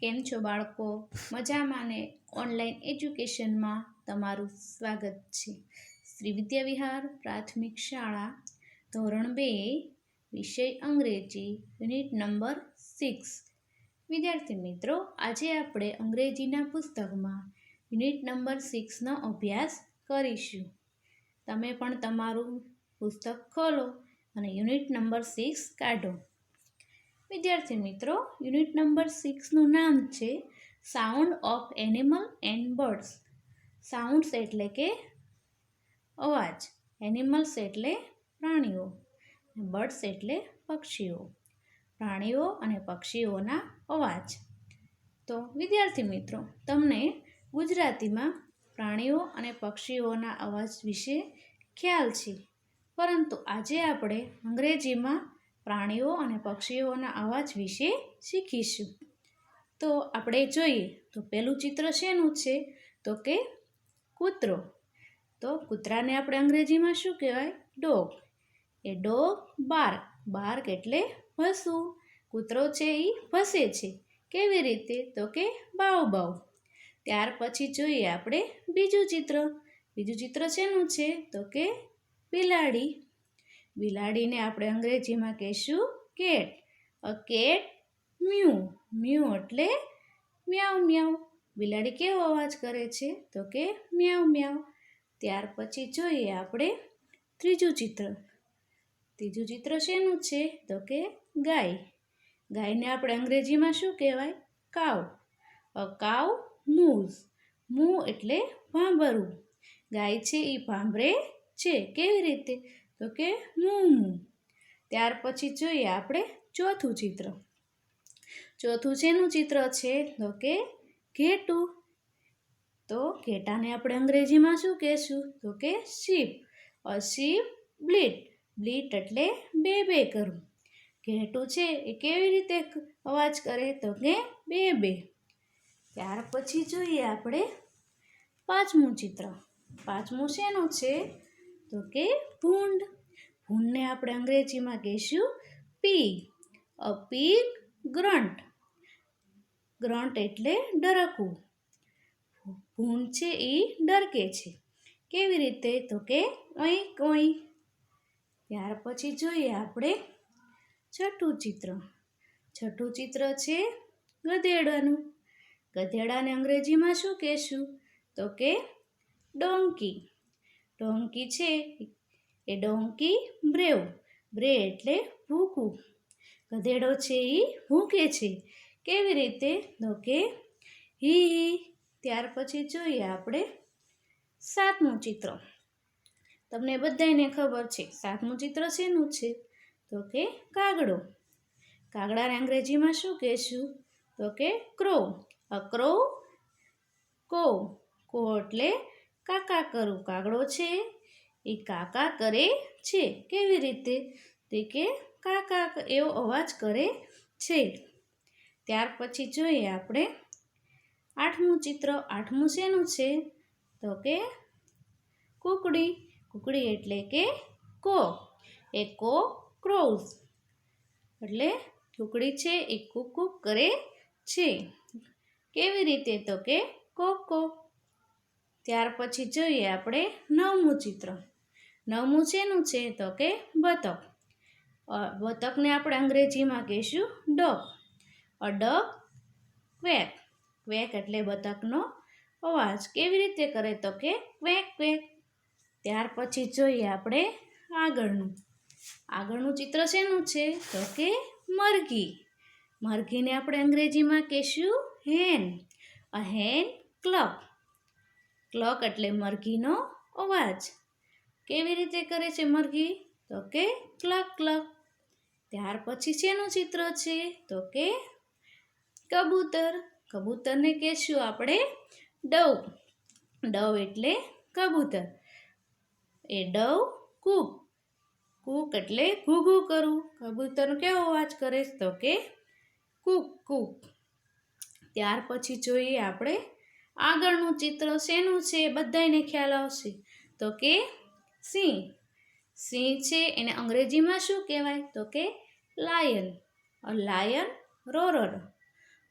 કેમ છો બાળકો? મજામાં ને? ઓનલાઈન એજ્યુકેશનમાં તમારું સ્વાગત છે. શ્રી વિદ્યાવિહાર પ્રાથમિક શાળા, ધોરણ બે, વિષય અંગ્રેજી, યુનિટ નંબર સિક્સ. વિદ્યાર્થી મિત્રો, આજે આપણે અંગ્રેજીના પુસ્તકમાં યુનિટ નંબર સિક્સનો અભ્યાસ કરીશું. તમે પણ તમારું પુસ્તક ખોલો અને યુનિટ નંબર સિક્સ કાઢો. વિદ્યાર્થી મિત્રો, યુનિટ નંબર સિક્સનું નામ છે sound of animal and birds sounds એટલે કે અવાજ. એનિમલ્સ એટલે પ્રાણીઓ. બર્ડ્સ એટલે પક્ષીઓ. પ્રાણીઓ અને પક્ષીઓના અવાજ. તો વિદ્યાર્થી મિત્રો, તમને ગુજરાતીમાં પ્રાણીઓ અને પક્ષીઓના અવાજ વિશે ખ્યાલ છે. પરંતુ આજે આપણે અંગ્રેજીમાં પ્રાણીઓ અને પક્ષીઓના અવાજ વિશે શીખીશું. તો આપણે જોઈએ, તો પહેલું ચિત્ર શેનું છે? તો કે કૂતરો. તો કૂતરાને આપણે અંગ્રેજીમાં શું કહેવાય? Dog. A dog bark. Bark એટલે ભસવું કૂતરો છે એ ભસે છે. કેવી રીતે? તો કે બાવ બાવ ત્યાર પછી જોઈએ આપણે બીજું ચિત્ર. બીજું ચિત્ર શેનું છે? તો કે બિલાડી. બિલાડીને આપણે અંગ્રેજીમાં કહીશું cat. A, cat mew. Mew એટલે મ્યાઉ મ્યાઉ. બિલાડી કેવો અવાજ કરે છે? તો કે મ્યાઉ મ્યાઉ. ત્યાર પછી જોઈએ આપણે ત્રીજું ચિત્ર. ત્રીજું ચિત્ર શેનું છે? તો કે ગાય. ગાયને આપણે અંગ્રેજીમાં શું કહેવાય? કાવ. અ, કાવ મૂઝ. મૂ એટલે ભાંભરવું ગાય છે એ ભાંભરે છે. કેવી રીતે? તો કે મૂ ત્યાર પછી જોઈએ આપણે ચોથું ચિત્ર. ચોથું શેનું ચિત્ર છે? તો કે ઘેટું. તો ઘેટાને આપણે અંગ્રેજીમાં શું કહેશું? તો કે શીપ. અ શીપ બ્લીટ. બ્લીટ એટલે બે બે કરવું ઘેટું છે એ કેવી રીતે અવાજ કરે? તો કે બે બે. ત્યાર પછી જોઈએ આપણે પાંચમું ચિત્ર. પાંચમું શેનું છે? તો કે ભૂંડ. ભૂંડને આપણે અંગ્રેજીમાં કહીશું પી અ પીગ ગ્રન્ટ ગ્રન્ટ એટલે ડરકવું. ભૂંડ છે એ ડરકે છે. કેવી રીતે? તો કે અહીં ઓઈ ત્યાર પછી જોઈએ આપણે છઠ્ઠું ચિત્ર. છઠ્ઠું ચિત્ર છે ગધેડાનું. ગધેડાને અંગ્રેજીમાં શું કહેશું? તો કે ડોંકી. ડોંકી છે. એ ડોંકી બ્રેવ. બ્રે એટલે ભૂખું ગધેડો છે એ ભૂકે છે. કેવી રીતે? તો કે હી ત્યાર પછી જોઈએ આપણે સાતમું ચિત્ર. તમને બધાને ખબર છે, સાતમું ચિત્ર શેનું છે? તો કે કાગડો. કાગડાને અંગ્રેજીમાં શું કહેશું? તો કે ક્રો અ ક્રો કો. કો એટલે કાકા કરું કાગડો છે? એ કાકા કરે છે? કેવી રીતે? તે કે કાકા એવો અવાજ કરે છે. ત્યાર પછી જોઈએ આપણે આઠમું ચિત્ર. આઠમું શેનું છે? તો કે કુકડી. કુકડી એટલે કે કો એ કો ક્રોઝ એટલે કુકડી છે એ કુક કુક કરે છે. કેવી રીતે? તો કે કોકો. ત્યાર પછી જોઈએ આપણે નવમું ચિત્ર. નવમું શેનું છે તો કે બતક. બતકને આપણે અંગ્રેજીમાં કહીશું duck a duck quack. Quack એટલે બતકનો અવાજ. કેવી રીતે કરે તો કે ક્વેક ક્વેક. ત્યાર પછી જોઈએ આપણે આગળનું. આગળનું ચિત્ર શેનું છે તો કે મરઘી. મરઘીને આપણે અંગ્રેજીમાં કહીશું હેન અ હેન ક્લક ક્લક એટલે મરઘીનો અવાજ. કેવી રીતે કરે છે મરઘી? તો કે ક્લક ક્લક. ત્યાર પછી શેનું ચિત્ર છે? તો કે કબૂતર. કબૂતરને કહેશું આપણે ડવ. ડવ એટલે કબૂતર. એ ડવ કૂક. કૂક એટલે ઘૂઘું કરવું કબૂતરનો કેવો અવાજ કરે? તો કે કૂક કૂક. ત્યાર પછી જોઈએ આપણે આગળનું ચિત્ર શેનું છે બધાને ખ્યાલ આવશે. તો કે સિંહ. સિંહ છે એને અંગ્રેજીમાં શું કહેવાય? તો કે લાયન. લાયન રોરર.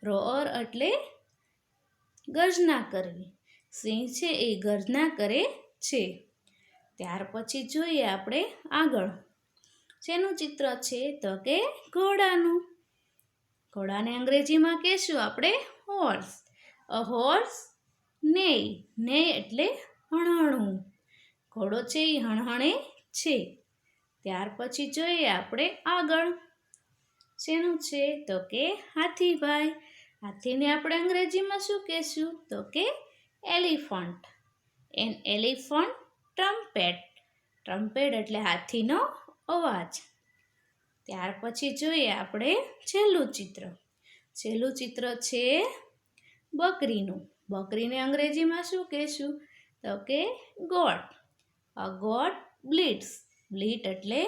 રોઅર એટલે ગર્જના કરવી. સિંહ છે એ ગર્જના કરે છે. ત્યાર પછી જોઈએ આપણે આગળ. શેનું ચિત્ર છે? તો કે ઘોડાનું. ઘોડાને અંગ્રેજીમાં કહેશું આપણે હોર્સ અ હોર્સ નેય નેય એટલે હણહણવું ઘોડો છે એ હણહણે છે. ત્યાર પછી જોઈએ આપણે આગળ. શેનું છે? તો કે હાથીભાઈ. હાથીને આપણે અંગ્રેજીમાં શું કહેશું? તો કે elephant. An elephant trumpet. Trumpet એટલે હાથીનો અવાજ. ત્યાર પછી જોઈએ આપણે છેલ્લું ચિત્ર. છેલ્લું ચિત્ર છે બકરીનું. બકરીને અંગ્રેજીમાં શું કહેશું? તો કે ગોટ અ ગોટ બ્લીટ્સ બ્લીટ એટલે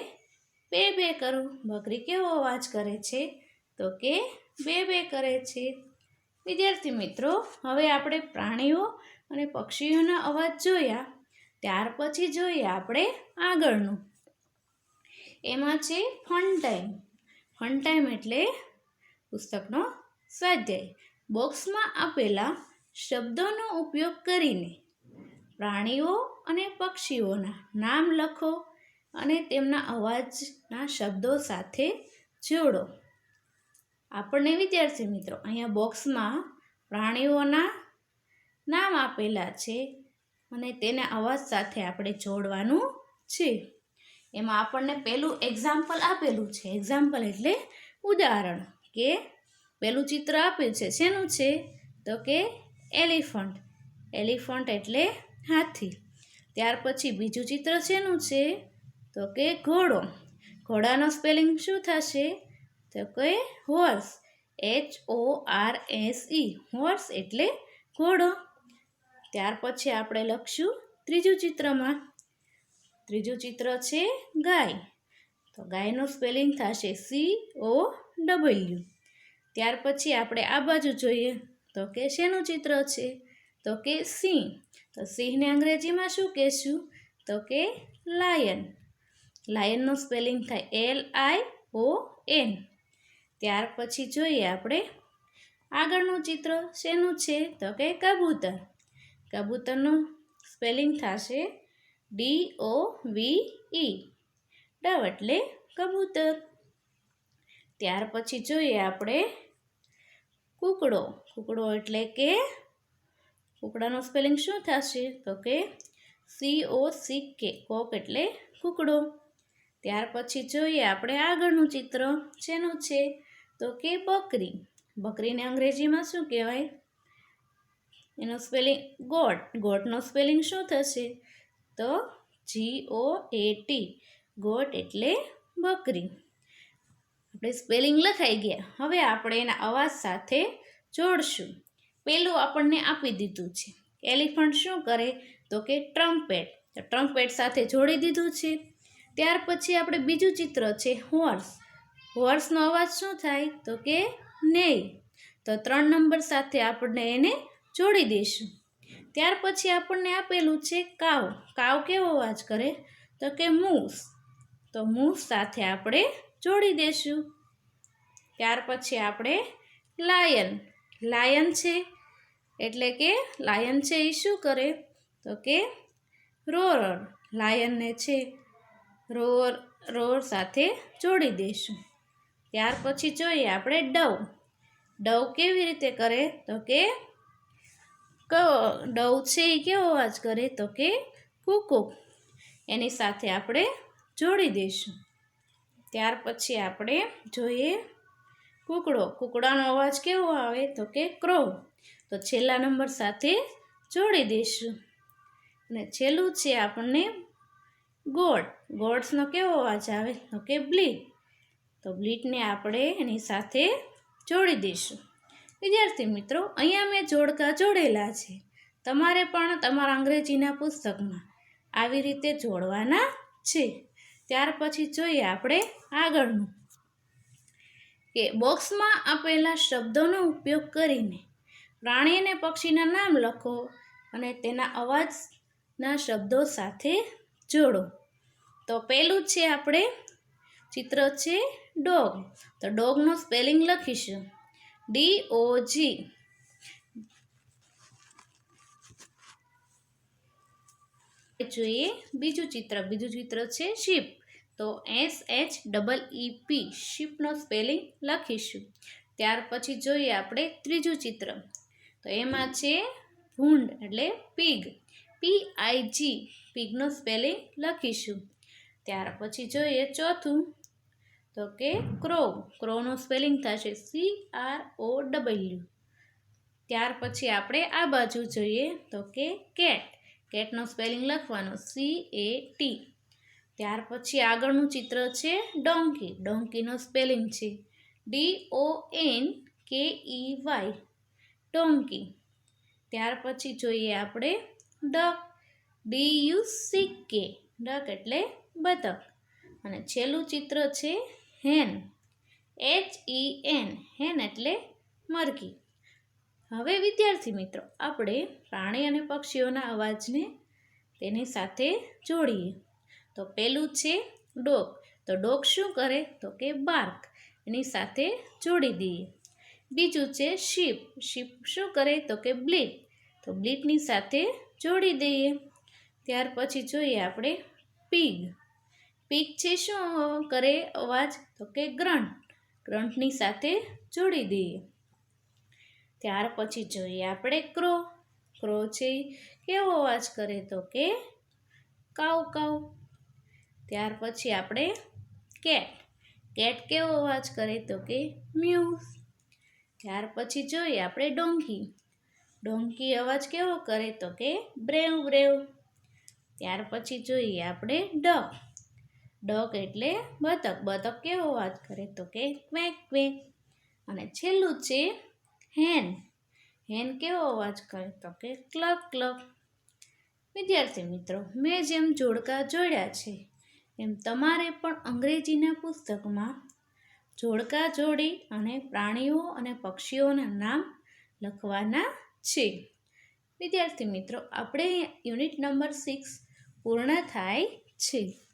બે બે કરવું બકરી કેવો અવાજ કરે છે? તો કે બે બે કરે છે. વિદ્યાર્થી મિત્રો, હવે આપણે પ્રાણીઓ અને પક્ષીઓના અવાજ જોયા. ત્યાર પછી જોઈએ આપણે આગળનું. એમાં છે ફન ટાઈમ. ફન ટાઈમ એટલે પુસ્તકનો સ્વાધ્યાય. બોક્સમાં આપેલા શબ્દોનો ઉપયોગ કરીને પ્રાણીઓ અને પક્ષીઓના નામ લખો અને તેમના અવાજના શબ્દો સાથે જોડો. આપણને વિદ્યાર્થી મિત્રો, અહીંયા બોક્સમાં પ્રાણીઓના નામ આપેલા છે અને તેના અવાજ સાથે આપણે જોડવાનું છે. એમાં આપણને પહેલું એક્ઝામ્પલ આપેલું છે. એક્ઝામ્પલ એટલે ઉદાહરણ કે પહેલું ચિત્ર આપ્યું છે. શેનું છે? તો કે એલિફન્ટ. એલિફન્ટ એટલે હાથી. ત્યાર પછી બીજું ચિત્ર શેનું છે? તો કે ઘોડો. ઘોડાનો સ્પેલિંગ શું થશે? તો કે horse. H O R S E. Horse એટલે ઘોડો. ત્યાર પછી આપણે લખશું ત્રીજું ચિત્રમાં. ત્રીજું ચિત્ર છે ગાય. તો ગાયનું સ્પેલિંગ થશે સી ઓ ડબલ્યુ. ત્યાર પછી આપણે આ બાજુ જોઈએ. તો કે શેનું ચિત્ર છે? તો કે સિંહ. તો સિંહને અંગ્રેજીમાં શું કહેશું? તો કે લાયન. લાયનનું સ્પેલિંગ થાય એલ આઈ ઓ એન. ત્યાર પછી જોઈએ આપણે આગળનું ચિત્ર શેનું છે? તો કે કબૂતર. કબૂતરનું સ્પેલિંગ થશે D O V E. Dove એટલે કબૂતર. ત્યાર પછી જોઈએ આપણે કૂકડો. કૂકડો એટલે કે કૂકડાનું સ્પેલિંગ શું થશે? તો કે સી ઓ સી કે કોક એટલે કૂકડો. ત્યાર પછી જોઈએ આપણે આગળનું ચિત્ર, શેનું છે? તો કે બકરી. બકરીને અંગ્રેજીમાં શું કહેવાય? એનું સ્પેલિંગ ગોટ. ગોટનું સ્પેલિંગ શું થશે? તો જી ઓ એ ટી ગોટ એટલે બકરી. આપણે સ્પેલિંગ લખાઈ ગયા. હવે આપણે એના અવાજ સાથે જોડશું. પેલું આપણને આપી દીધું છે. એલિફન્ટ શું કરે? તો કે ટ્રમ્પેટ. તો ટ્રમ્પેટ સાથે જોડી દીધું છે. ત્યાર પછી આપણે બીજું ચિત્ર છે હોર્સ. હોર્સનો અવાજ શું થાય? તો કે નેય. તો ત્રણ નંબર સાથે આપણને એને જોડી દઈશું. ત્યાર પછી આપણને આપેલું છે કાવ. કાવ કેવો અવાજ કરે? તો કે મૂસ. તો મૂસ સાથે આપણે જોડી દઈશું. ત્યાર પછી આપણે લાયન. લાયન છે એટલે કે લાયન છે એ શું કરે? તો કે રોર લાયનને છે રોર રોર સાથે જોડી દઈશું. ત્યાર પછી જોઈએ આપણે ડવ. ડવ કેવી રીતે કરે? તો કે ડવ છે એ કેવો અવાજ કરે? તો કે કુકુ. એની સાથે આપણે જોડી દઈશું. ત્યાર પછી આપણે જોઈએ કૂકડો. કૂકડાનો અવાજ કેવો આવે તો કે ક્રો તો છેલ્લા નંબર સાથે જોડી દઈશું. અને છેલ્લું છે આપણને ગોડ ગોડ્સનો કેવો અવાજ આવે તો કે બ્લીટ. તો બ્લીટને આપણે એની સાથે જોડી દઈશું. વિદ્યાર્થી મિત્રો, અહીંયા મેં જોડકા જોડેલા છે. તમારે પણ તમારા અંગ્રેજીના પુસ્તકમાં આવી રીતે જોડવાના છે. ત્યાર પછી જોઈએ આપણે આગળનું. કે બોક્સમાં આપેલા શબ્દોનો ઉપયોગ કરીને પ્રાણી અને પક્ષીના નામ લખો અને તેના અવાજના શબ્દો સાથે જોડો. તો પહેલું છે આપણે ચિત્ર છે ડોગ. તો ડોગનો સ્પેલિંગ લખીશું. ડી ઓ જી. જોઈએ બીજું ચિત્ર. બીજું ચિત્ર છે શીપ. તો S H double E P શિપનો spelling લખીશું. ત્યાર પછી જોઈએ આપણે ત્રીજું ચિત્ર. તો એમાં છે ભૂંડ એટલે પીગ. પી આઈ જી પીગનો સ્પેલિંગ લખીશું. ત્યાર પછી જોઈએ ચોથું. તો કે ક્રો. ક્રોનો સ્પેલિંગ થશે સી આર ઓ ડબલ્યુ. ત્યાર પછી આપણે આ બાજુ જોઈએ. તો કે કેટ. કેટનો સ્પેલિંગ લખવાનો સી એ ટી. ત્યાર પછી આગળનું ચિત્ર છે ડોંકી. ડોંકીનો સ્પેલિંગ છે D O N K E Y. Donkey. ત્યાર પછી જોઈએ આપણે duck D U C K. Duck એટલે બતક. અને છેલ્લું ચિત્ર છે hen. H E N. Hen એટલે મરઘી. હવે વિદ્યાર્થી મિત્રો, આપણે પ્રાણી અને પક્ષીઓના અવાજને તેની સાથે જોડીએ. તો પહેલું છે ડોગ તો ડોગ શું કરે? તો કે બાર્ક. એની સાથે જોડી દઈએ. બીજું છે શીપ. શીપ શું કરે? તો કે બ્લીટ. તો બ્લીટની સાથે જોડી દઈએ. ત્યાર પછી જોઈએ આપણે પીગ. પીગ છે શું કરે અવાજ? તો કે ગ્રંટ. ગ્રંટની સાથે જોડી દઈએ. ત્યાર પછી જોઈએ આપણે ક્રો. ક્રો છે કેવો અવાજ કરે? તો કે કાવ કાવ ત્યાર પછી આપણે કેટ. કેટ કેવો અવાજ કરે તો કે મ્યુઝ. ત્યાર પછી જોઈએ આપણે ડોંકી. ડોંકી અવાજ કેવો કરે તો કે બ્રેવ બ્રેવ. ત્યાર પછી જોઈએ આપણે ડક. ડક એટલે બતક. બતક કેવો અવાજ કરે તો કે ક્વેક ક્વેક. અને છેલ્લું છે હેન. હેન કેવો અવાજ કરે તો કે ક્લક ક્લક. વિદ્યાર્થી મિત્રો, મેં જેમ જોડકા જોડ્યા છે એમ તમારે પણ અંગ્રેજીના પુસ્તકમાં જોડકા જોડી અને પ્રાણીઓ અને પક્ષીઓના નામ લખવાના છે. વિદ્યાર્થી મિત્રો, આપણે યુનિટ નંબર સિક્સ પૂર્ણ થાય છે.